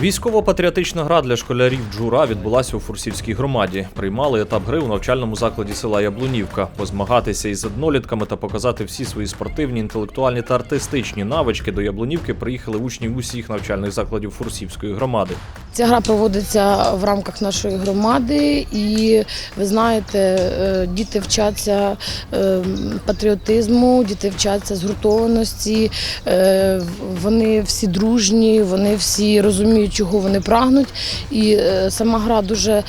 Військово-патріотична гра для школярів Джура відбулася у Фурсівській громаді. Приймали етап гри у навчальному закладі села Яблунівка, позмагатися із однолітками та показати всі свої спортивні, інтелектуальні та артистичні навички. До Яблунівки приїхали учні усіх навчальних закладів Фурсівської громади. Ця гра проводиться в рамках нашої громади, і ви знаєте, е, діти вчаться е, патріотизму, діти вчаться згуртованості, е, вони всі дружні, вони всі розуміють, чого вони прагнуть. І сама гра дуже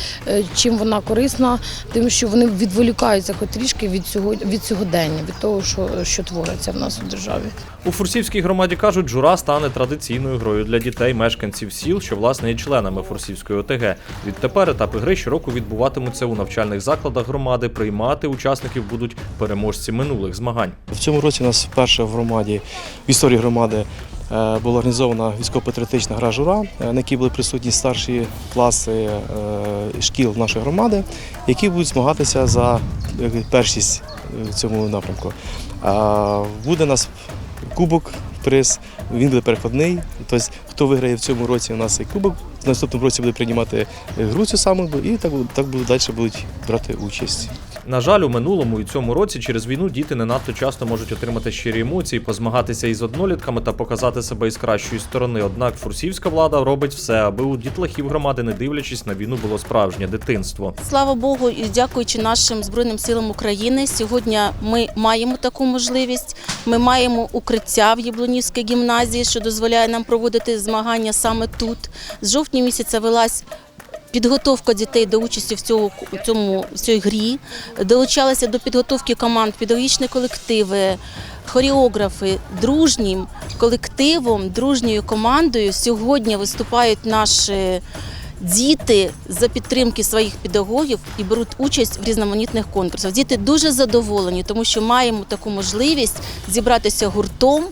чим вона корисна, тим, що вони відволікаються хоч трішки від цього від сьогодення, від того, що, що твориться в нас у державі. У Фурсівській громаді кажуть, Джура стане традиційною грою для дітей, мешканців сіл, що власне є членами Фурсівської ОТГ. Відтепер етапи гри щороку відбуватимуться у навчальних закладах громади. Приймати учасників будуть переможці минулих змагань. В цьому році у нас вперше в громаді, в історії громади е, була організована військово-патріотична гра жура, е, на якій були присутні старші класи е, шкіл нашої громади, які будуть змагатися за першість в цьому напрямку. Буде у нас кубок, приз, він буде переходний. Тобто, хто виграє в цьому році, у нас і кубок. Наступному році буде приймати гру цю саму, і так, так далі будуть брати участь. На жаль, у минулому і цьому році через війну діти не надто часто можуть отримати щирі емоції, позмагатися із однолітками та показати себе із кращої сторони. Однак фурсівська влада робить все, аби у дітлахів громади, не дивлячись на війну, було справжнє дитинство. Слава Богу, і дякуючи нашим збройним силам України. Сьогодні ми маємо таку можливість. Ми маємо укриття в Яблунівській гімназії, що дозволяє нам проводити змагання саме тут. З жовтня місяця велась. Підготовка дітей до участі в цьому в цьому в цій грі долучалися до підготовки команд, педагогічні колективи, хореографи дружнім колективом, дружньою командою. Сьогодні виступають наші діти за підтримки своїх педагогів і беруть участь в різноманітних конкурсах. Діти дуже задоволені, тому що маємо таку можливість зібратися гуртом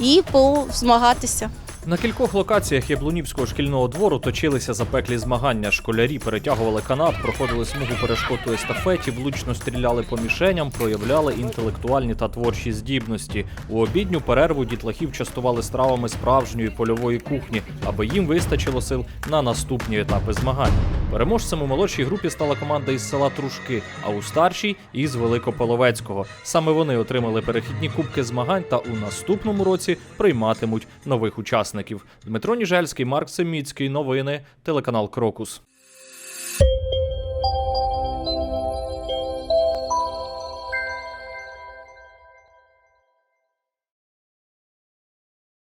і позмагатися. На кількох локаціях Яблунівського шкільного двору точилися запеклі змагання. Школярі перетягували канат, проходили смугу перешкод у естафеті, влучно стріляли по мішеням, проявляли інтелектуальні та творчі здібності. У обідню перерву дітлахів частували стравами справжньої польової кухні, аби їм вистачило сил на наступні етапи змагань. Переможцем у молодшій групі стала команда із села Трушки, а у старшій із Великополовецького. Саме вони отримали перехідні кубки змагань та у наступному році прийматимуть нових учасників. Дмитро Ніжельський, Марк Семіцький. Новини, телеканал Крокус.